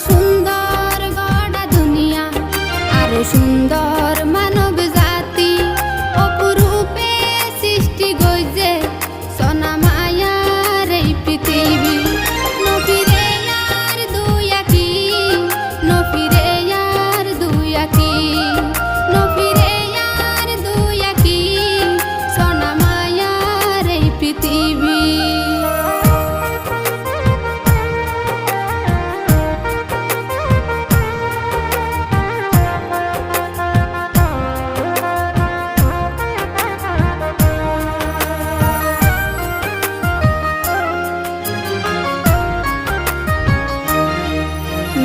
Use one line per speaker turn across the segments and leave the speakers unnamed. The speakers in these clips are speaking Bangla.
সুন্দর গড়া দুনিয়া আরও সুন্দর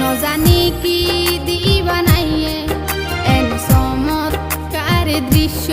কি দিবানাইয়ে এক চমৎকার দৃশ্য।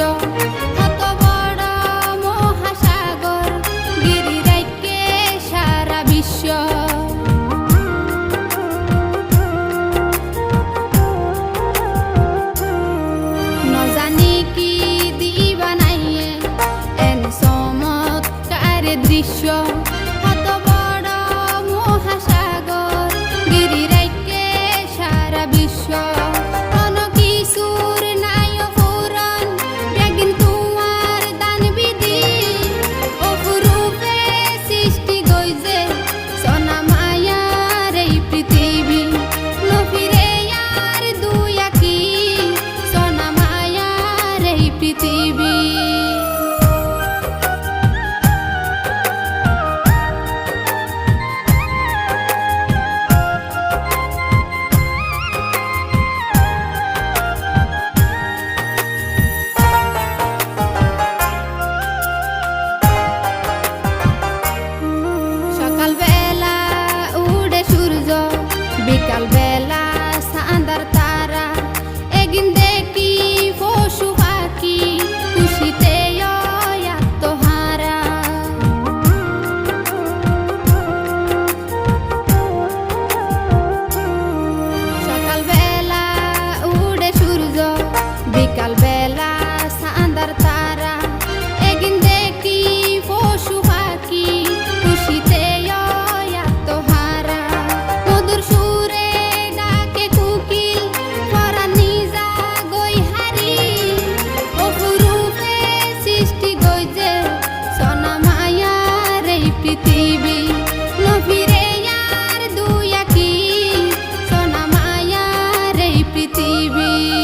পৃথিবী